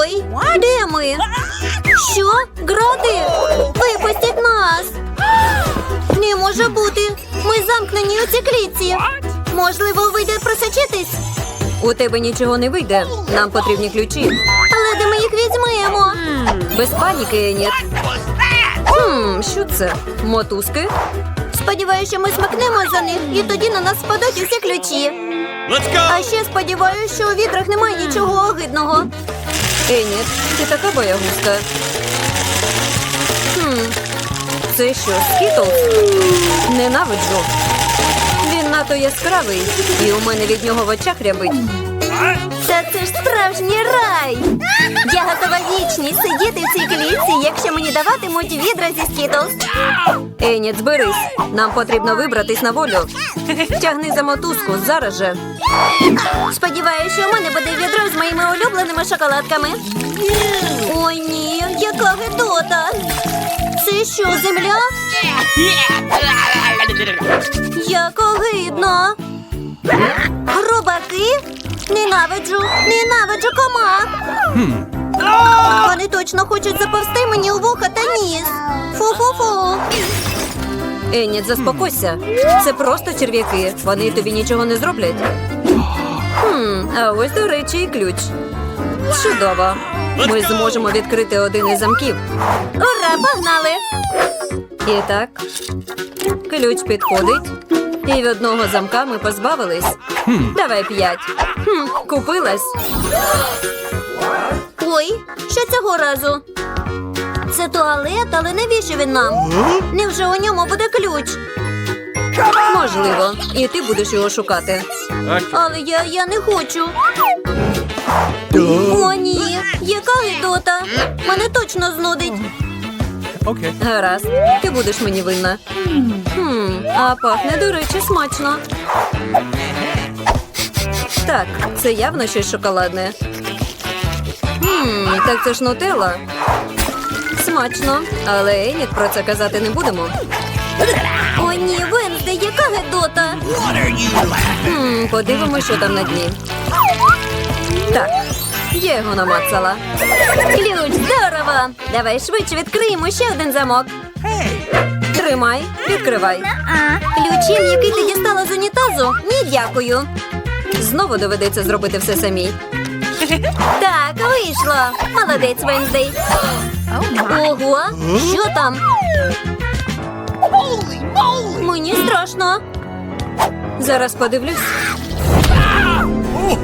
Ой, де ми? Що? Гради? Випустіть нас! Не може бути. Ми замкнені у цій клітці. Можливо, вийде просочитись. У тебе нічого не вийде. Нам потрібні ключі. Але де ми їх візьмемо? Без паніки, Еніт. Хм, що це? Мотузки? Сподіваюся, що ми смикнемо за них, і тоді на нас спадуть усі ключі. А ще сподіваюся, що у відрах немає нічого огидного. Еніт, ти така боягузка. Хм, це що, скітлс? Ненавиджу. Він надто яскравий, і у мене від нього в очах рябить. Та це ж справжній рай! Я готова вічність сидіти в цій клітці, якщо мені даватимуть відра зі скітлс. Еніт, зберись. Нам потрібно вибратись на волю. Тягни за мотузку зараз же. Сподіваюся, що у мене буде відро з моїми улюбленими шоколадками. Ой ні, яка гидота! Це що, земля? Як огидно! Рубаки? Ненавиджу, ненавиджу комах! Вони точно хочуть заповзти мені у вуха та ніс. Фу-фу-фу. Еніт, заспокойся. Це просто черв'яки. Вони тобі нічого не зроблять. Хм, а ось, до речі, і ключ. Чудово. Ми зможемо відкрити один із замків. Ура, погнали! І так, ключ підходить. І від одного замка ми позбавились. Давай п'ять. Хм, купилась. Ой, що цього разу? Це туалет, але навіщо він нам? Невже у ньому буде ключ? Можливо. І ти будеш його шукати. Але я, я не хочу. О, ні, яка гидота. Мене точно знудить. Okay. Гаразд, ти будеш мені винна. Хм, а пахне, до речі, смачно. Так, це явно щось шоколадне. Хм, так це ж нутелла. Смачно, але Еніт про це казати не будемо. О, ні, Венсде, яка гидота. Хм, подивимось, що там на дні. Так, я його намацала. Ключ, здорово. Давай швидше відкриємо ще один замок. Тримай, відкривай. Ключем, який ти дістала з унітазу? Ні, дякую. Знову доведеться зробити все самій. Так, вийшло. Молодець, Венздей. Ого, що там? Мені страшно. Зараз подивлюсь.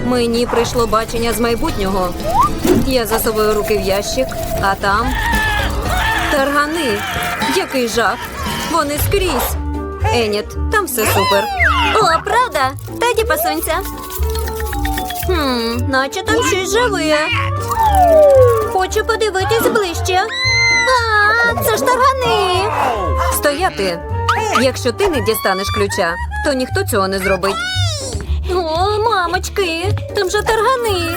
Мені прийшло бачення з майбутнього. Я засовую руки в ящик, а там таргани. Який жах! Вони скрізь. Еніт, там все супер. О, правда? Тоді посунься. Хм, наче там щось живе. Хочу подивитись ближче. А, це ж таргани. Стояти. Якщо ти не дістанеш ключа, то ніхто цього не зробить. Мамочки, там же таргани.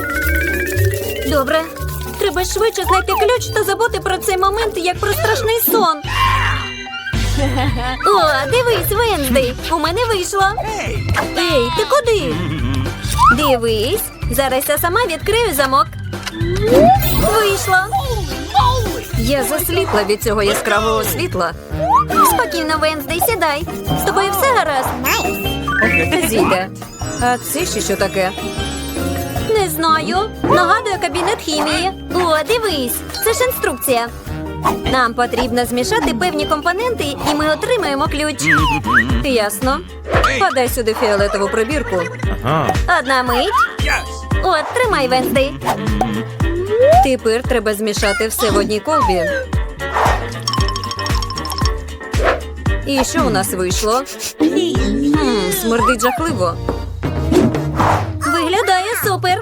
Добре, треба швидше знайти ключ та забути про цей момент, як про страшний сон. О, дивись, Венздей, у мене вийшло. Ей, ти куди? Дивись, зараз я сама відкрию замок. Вийшло. Я засліпла від цього яскравого світла. Спокійно, Венздей, сідай. З тобою все гаразд? Зійде. А це ще що таке? Не знаю. Нагадує кабінет хімії. О, дивись, це ж інструкція. Нам потрібно змішати певні компоненти, і ми отримаємо ключ. Ясно. Подай сюди фіолетову пробірку. Одна мить. От, тримай, Венздей. Тепер треба змішати все в одній колбі. І що у нас вийшло? Хм, смердить жахливо. Супер.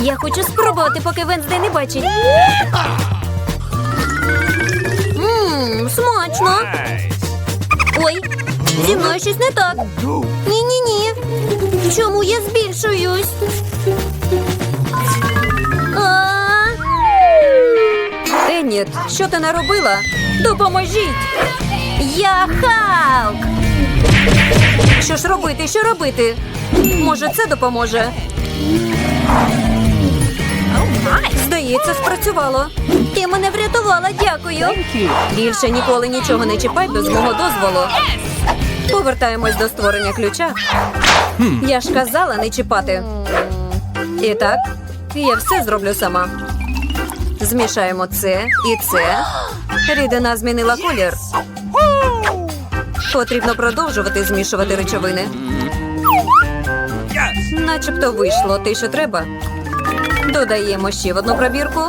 Я хочу спробувати, поки Венздей не бачить. Ммм, смачно. Ой, зі мною щось не так. Ні-ні-ні. Чому я збільшуюсь? А, Еніт, що ти наробила? Допоможіть! Я Халк! Що ж робити? Що робити? Може, це допоможе? Здається. Спрацювало. Ти мене врятувала, дякую. Більше ніколи нічого не чіпай без мого дозволу. Повертаємось до створення ключа. Я ж казала не чіпати. І так, я все зроблю сама. Змішаємо це і це. Рідина змінила колір. Потрібно продовжувати змішувати речовини. Начебто вийшло те, що треба. Додаємо ще в одну пробірку.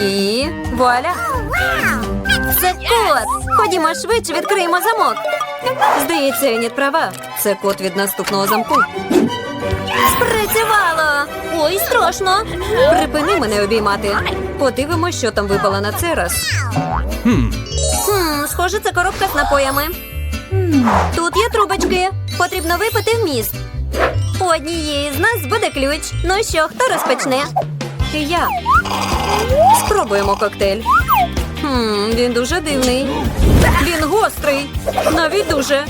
І вуаля! Це кот. Ходімо швидше, відкриємо замок. Здається, Еніт права. Це код від наступного замку. Спрацювало. Ой, страшно. Припини мене обіймати. Подивимось, що там випало на цей раз. Хм, схоже, це коробка з напоями. Тут є трубочки. Потрібно випити вміст. У однієї з нас буде ключ. Ну що, хто розпочне? Я. Спробуємо коктейль. Хм, він дуже дивний. Він гострий. Навіть дуже.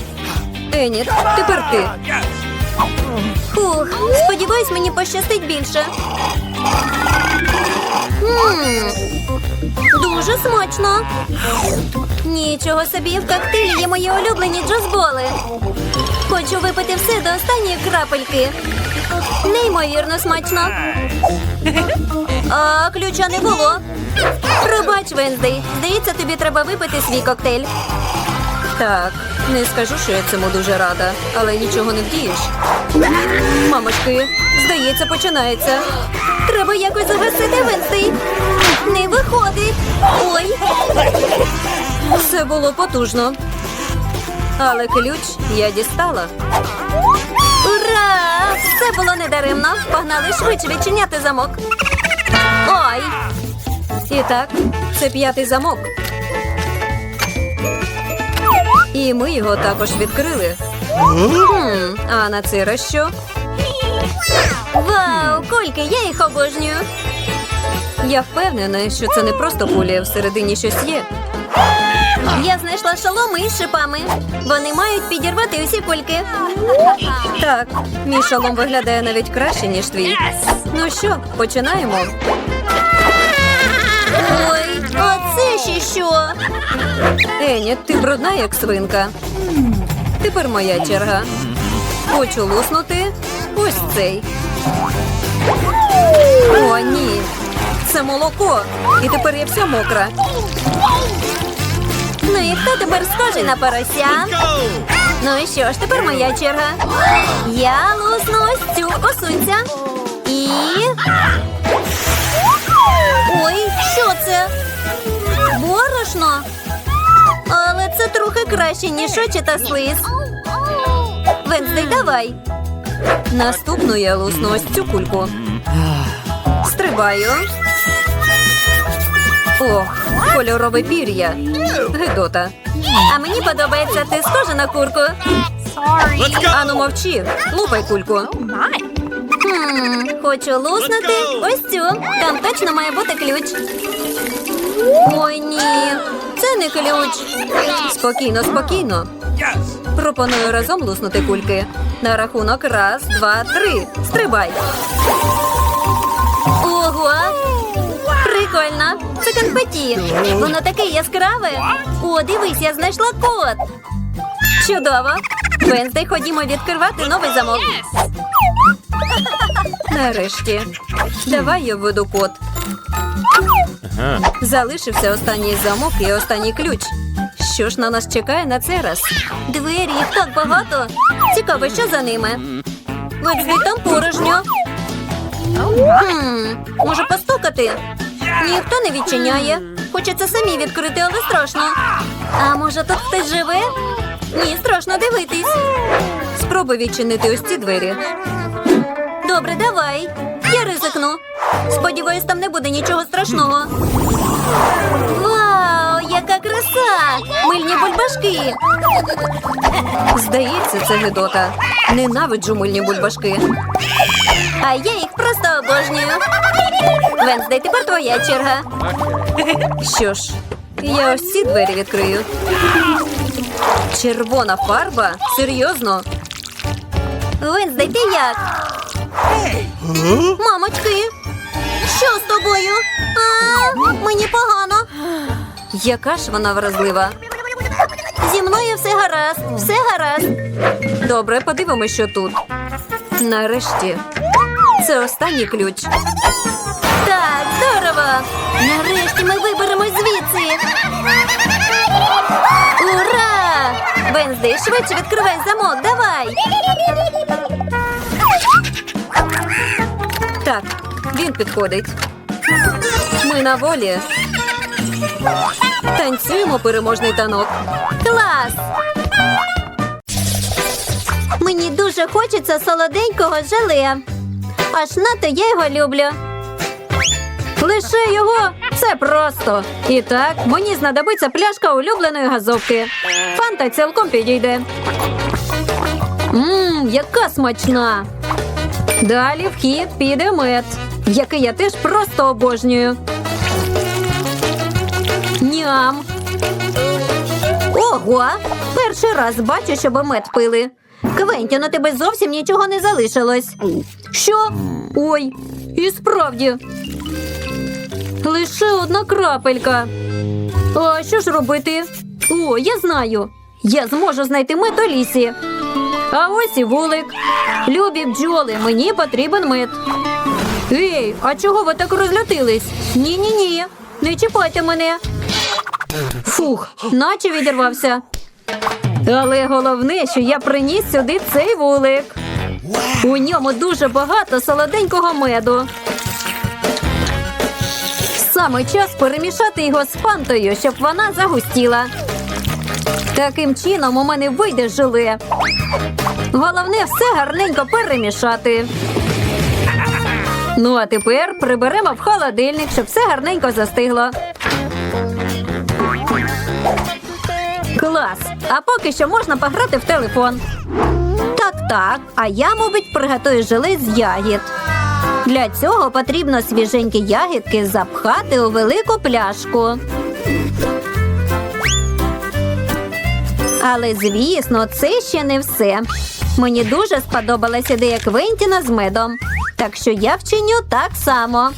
Еніт, тепер ти. Фух, сподіваюсь, мені пощастить більше. Мм, дуже смачно. Нічого собі, в коктейлі є мої улюблені джазболи. Хочу випити все до останньої крапельки. Неймовірно смачно. А ключа не було. Пробач, Венздей. Здається, тобі треба випити свій коктейль. Так, не скажу, що я цьому дуже рада, але нічого не вдієш. Мамочки, здається, починається. Треба якось загасити Венздей. Не виходить. Ой. Все було потужно. Але ключ я дістала. Ура! Все було недаремно. Погнали швидше відчиняти замок. Ой, І так, це п'ятий замок. І ми його також відкрили. Хм, а на цей що? вау, кульки, я їх обожнюю. Я впевнена, що це не просто кулі, всередині щось є. Я знайшла шоломи із шипами. Вони мають підірвати усі кульки. Так, мій шолом виглядає навіть краще, ніж твій. Ну що, починаємо? Ой, а це ще що? Ені, ти брудна, як свинка. Тепер моя черга. Хочу луснути ось цей. О, ні. Це молоко. І тепер я вся мокра. Ну і хто тепер схожий на порося? Ну і що ж, тепер моя черга. Я лусну ось цю посунься. І. Ой, що це? Борошно. Але це трохи краще, ніж очі та слиз. Венздей, давай. Наступну я лусну ось цю кульку. Стрибаю. Ох, кольорове пір'я. Гидота. А мені подобається, ти схожа на курку. Ану мовчи, лупай кульку. Хм, хочу луснути ось цю. Там точно має бути ключ. Ой, ні, це не ключ. Спокійно, спокійно. Пропоную разом луснути кульки. На рахунок раз, два, три. Стрибай. Це конфеті. Воно таке яскраве. О, дивись, я знайшла код. Чудово. Венздей, ходімо відкривати новий замок. Нарешті. Давай я введу код. Залишився останній замок і останній ключ. Що ж на нас чекає на цей раз? Двері, їх так багато. Цікаво, що за ними. Венздей, там порожньо. Хм, може постукати? Ніхто не відчиняє. Хочеться самі відкрити, але страшно. А може тут хтось живе? Ні, страшно дивитись. Спробуй відчинити ось ці двері. Добре, давай. Я ризикну. Сподіваюсь, там не буде нічого страшного. Вау, яка краса! Мильні бульбашки. Здається, це Гедота. Ненавиджу мильні бульбашки. А я їх просто обожнюю. Венздей, тепер твоя черга. Що ж, я ось ці двері відкрию. Червона фарба? Серйозно? Венздей, ти як? Мамочки. Що з тобою? А, мені погано. Яка ж вона вразлива. Зі мною все гаразд, все гаразд. Добре, подивимося, що тут. Нарешті. Це останній ключ. Нарешті ми виберемось звідси. Ура! Венздей, швидше відкривай замок, давай. Так, він підходить. Ми на волі. Танцюємо переможний танок. Клас! Мені дуже хочеться солоденького желе. Аж нато я його люблю. Лише його це просто. І так, мені знадобиться пляшка улюбленої газовки. Фанта цілком підійде. Мм, яка смачна. Далі в хід піде мед, який я теж просто обожнюю. Ням. Ого! Перший раз бачу, щоб мед пили. Квентіно, тебе зовсім нічого не залишилось. Що? Ой, і справді. Лише одна крапелька. А що ж робити? О, я знаю. Я зможу знайти мед у лісі. А ось і вулик. Любі бджоли, мені потрібен мед. Ей, а чого ви так розлютились? Ні-ні ні. Не чіпайте мене. Фух, наче відірвався. Але головне, що я приніс сюди цей вулик. У ньому дуже багато солоденького меду. Саме час перемішати його з фантою, щоб вона загустіла. Таким чином у мене вийде желе. Головне все гарненько перемішати. Ну, а тепер приберемо в холодильник, щоб все гарненько застигло. Клас! А поки що можна пограти в телефон. Так, так. А я, мабуть, приготую желе з ягід. Для цього потрібно свіженькі ягідки запхати у велику пляшку. Але, звісно, це ще не все. Мені дуже сподобалась ідея Квентіна з медом. Так що я вчиню так само.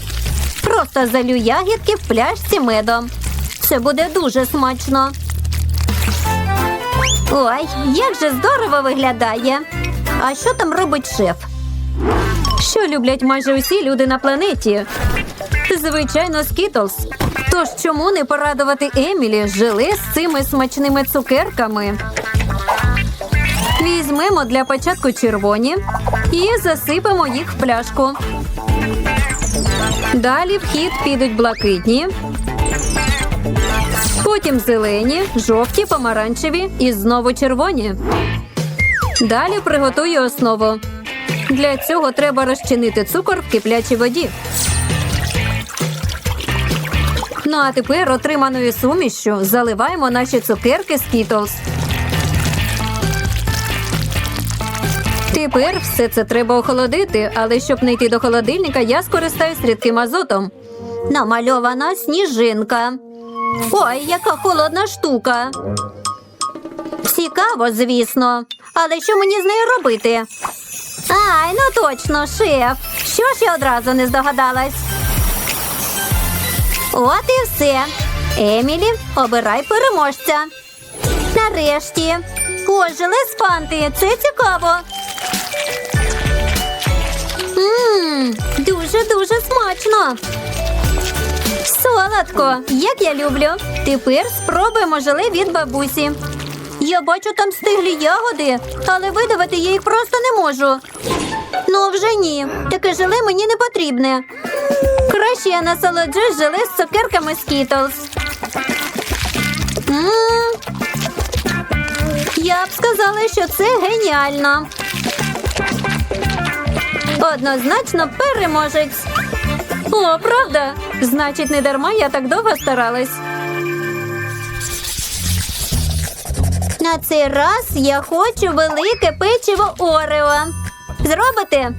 Просто залю ягідки в пляшці медом. Це буде дуже смачно. Ой, як же здорово виглядає. А що там робить шеф? Що люблять майже усі люди на планеті? Звичайно, скітлс. Тож чому не порадувати Емілі желе з цими смачними цукерками? Візьмемо для початку червоні і засипемо їх в пляшку. Далі в хід підуть блакитні, потім зелені, жовті, помаранчеві і знову червоні. Далі приготую основу. Для цього треба розчинити цукор в киплячій воді. Ну а тепер отриманою сумішшю заливаємо наші цукерки Skittles. Тепер все це треба охолодити, але щоб не йти до холодильника, я скористаюсь рідким азотом. Намальована сніжинка. Ой, яка холодна штука. Цікаво, звісно. Але що мені з нею робити? Ай, ну точно, шеф. Що ж я одразу не здогадалась? От і все. Емілі, обирай переможця. Нарешті. О, желе з фанти. Це цікаво. Дуже-дуже смачно. Солодко, як я люблю. Тепер спробуємо желе від бабусі. Я бачу там стиглі ягоди, але видавати я їх просто не можу. Ну, вже ні. Таке желе мені не потрібне. Краще я насолоджуюсь желе з цукерками Skittles. Я б сказала, що це геніально. Однозначно переможець. О, правда? Значить, не дарма я так довго старалась. На цей раз я хочу велике печиво Орео. Зробите?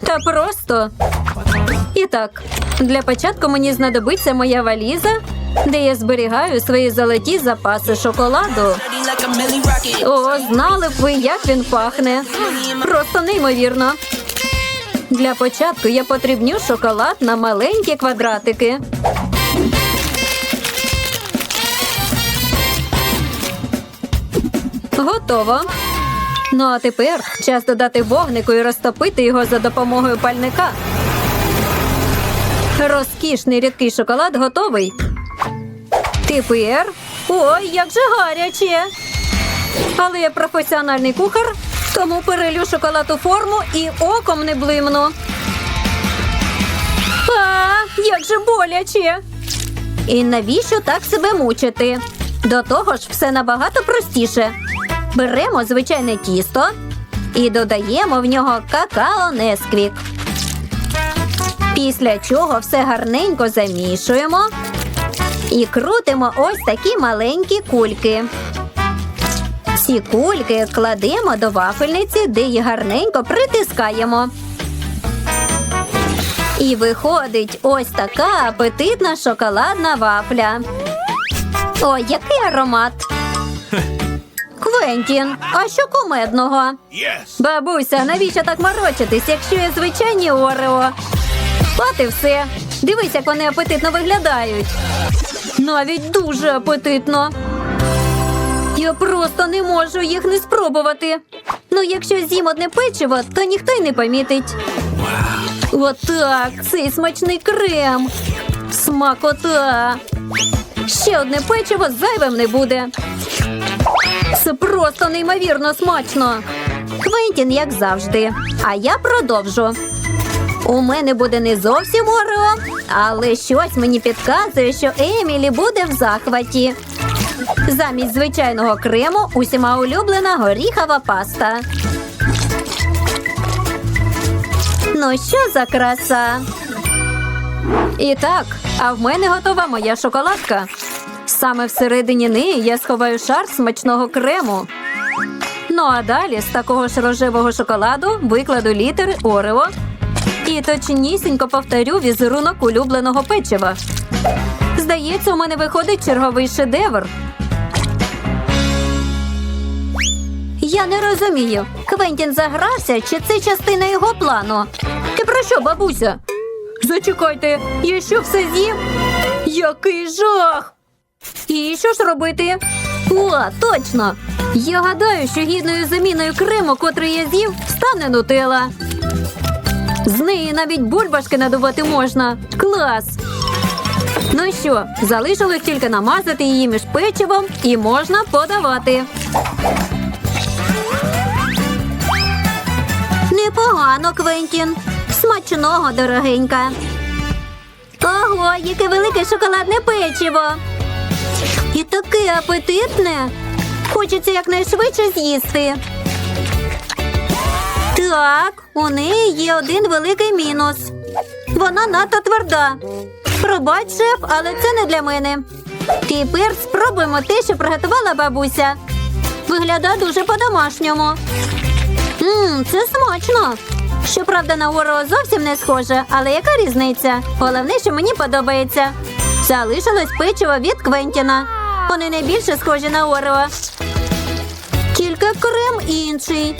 Та просто. І так, для початку мені знадобиться моя валіза, де я зберігаю свої золоті запаси шоколаду. О, знали б ви, як він пахне. Просто неймовірно. Для початку я потрібню шоколад на маленькі квадратики. Готово. Ну а тепер час додати вогнику і розтопити його за допомогою пальника. Розкішний рідкий шоколад готовий. Тепер. Ой, як же гаряче! Але я професіональний кухар, тому перелю шоколад у форму і оком не блимну. А, як же боляче! І навіщо так себе мучити? До того ж, все набагато простіше. Беремо звичайне тісто і додаємо в нього какао Несквік. Після чого все гарненько замішуємо і крутимо ось такі маленькі кульки. Ці кульки кладемо до вафельниці, де їх гарненько притискаємо. І виходить ось така апетитна шоколадна вафля. Ой, який аромат! Квентін, а що кумедного? Бабуся, навіщо так морочитись, якщо є звичайні Орео? От і все. Дивись, як вони апетитно виглядають. Навіть дуже апетитно. Я просто не можу їх не спробувати. Ну, якщо з'їм одне печиво, то ніхто й не помітить. Отак, цей смачний крем. Смакота. Ще одне печиво зайвим не буде. Це просто неймовірно смачно. Квентін, як завжди. А я продовжу. У мене буде не зовсім Орео, але щось мені підказує, що Емілі буде в захваті. Замість звичайного крему усіма улюблена горіхова паста. Ну що за краса? І так, а в мене готова моя шоколадка. Саме всередині неї я сховаю шар смачного крему. Ну а далі з такого ж рожевого шоколаду викладу літери Орео і точнісінько повторю візерунок улюбленого печива. Здається, у мене виходить черговий шедевр. Я не розумію, Квентін загрався, чи це частина його плану. Ти про що, бабуся? Зачекайте, я що все з'їв? Який жах! І що ж робити? О, точно! Я гадаю, що гідною заміною крему, котрий я з'їв, стане нутела. З неї навіть бульбашки надувати можна. Клас! Ну що, залишилось тільки намазати її між печивом і можна подавати. Непогано, Квентін. Смачного, дорогенька. Ого, яке велике шоколадне печиво. І таке апетитне. Хочеться якнайшвидше з'їсти. Так, у неї є один великий мінус. Вона надто тверда. Пробач, шеф, але це не для мене. Тепер спробуємо те, що приготувала бабуся. Виглядає дуже по-домашньому. Мм, це смачно. Щоправда, на Орео зовсім не схоже, але яка різниця? Головне, що мені подобається. Залишилось печиво від Квентіна. Вони найбільше схожі на Орео. Тільки крем інший.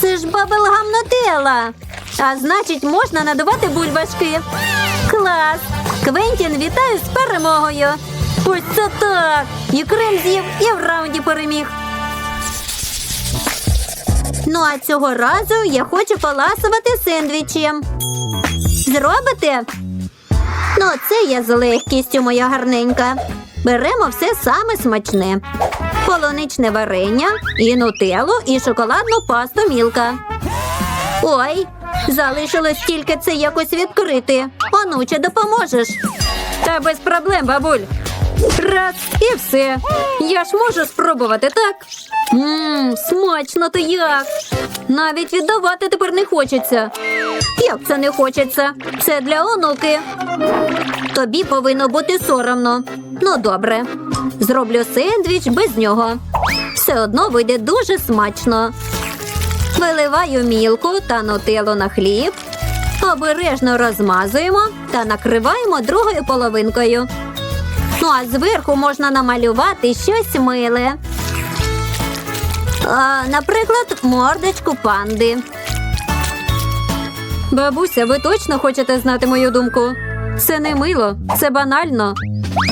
Це ж бабелгам Нутелла. А значить, можна надувати бульбашки. Клас! Квентін, вітаю з перемогою. Ось це так! І крем з'їв, і в раунді переміг. Ну а цього разу я хочу поласувати сендвічем. Зробите? Ну, це я з легкістю, моя гарненька. Беремо все саме смачне: полуничне варення, і нутеллу, і шоколадну пасту мілка. Ой, залишилось тільки це якось відкрити. Онуче, допоможеш? Та без проблем, бабуль. Раз і все. Я ж можу спробувати, так? Мм, смачно то як. Навіть віддавати тепер не хочеться. Як це не хочеться? Це для онуки. Тобі повинно бути соромно. Ну, добре. Зроблю сендвіч без нього. Все одно вийде дуже смачно. Виливаю мілку та нутеллу на хліб. Обережно розмазуємо та накриваємо другою половинкою. Ну а зверху можна намалювати щось миле. А, наприклад, мордочку панди. Бабуся, ви точно хочете знати мою думку? Це не мило, це банально.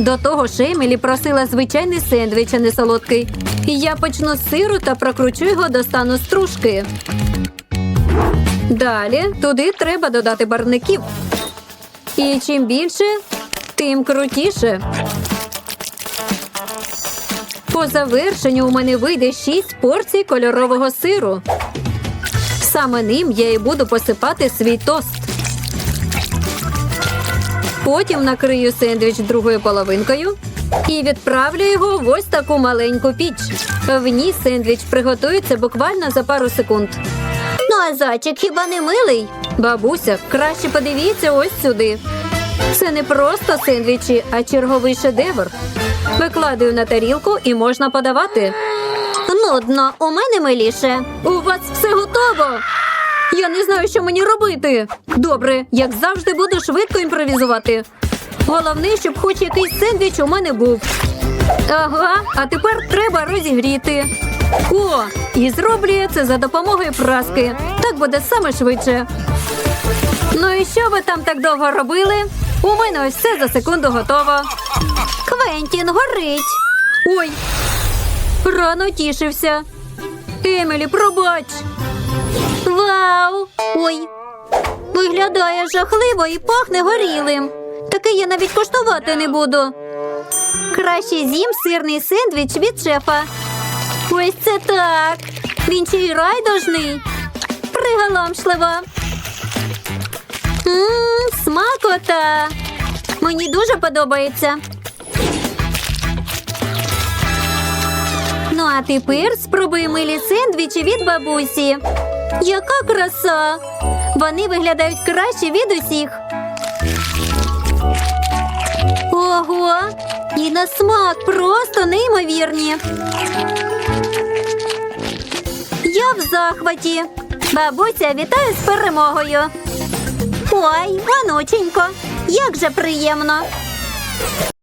До того ж, Емілі просила звичайний сендвіч, а не солодкий. Я почну з сиру та прокручу його до стану стружки. Далі туди треба додати барвників. І чим більше, тим крутіше. По завершенню у мене вийде 6 порцій кольорового сиру. Саме ним я і буду посипати свій тост. Потім накрию сендвіч другою половинкою і відправлю його в ось таку маленьку піч. В ній сендвіч приготується буквально за пару секунд. Ну а зайчик хіба не милий? Бабуся, краще подивіться ось сюди. Це не просто сендвічі, а черговий шедевр. Викладаю на тарілку і можна подавати. Нудно, у мене миліше. У вас все готово. Я не знаю, що мені робити. Добре, як завжди, буду швидко імпровізувати. Головне, щоб хоч якийсь сендвіч у мене був. Ага, а тепер треба розігріти. О, і зроблю я це за допомогою праски. Так буде саме швидше. Ну і що ви там так довго робили? У мене ось все за секунду готово. Квентін горить. Ой, рано тішився. Емілі, пробач. Вау! Ой. Виглядає жахливо і пахне горілим. Таке я навіть коштувати не буду. Краще з'їм сирний сендвіч від шефа. Ось це так. Він ще й райдужний. Приголомшливо. Ммм, смакота. Мені дуже подобається. Ну, а тепер спробуй милі сендвічі від бабусі. Яка краса! Вони виглядають краще від усіх. Ого! І на смак просто неймовірні. Я в захваті. Бабуся, вітаю з перемогою. Ой, онученько, як же приємно.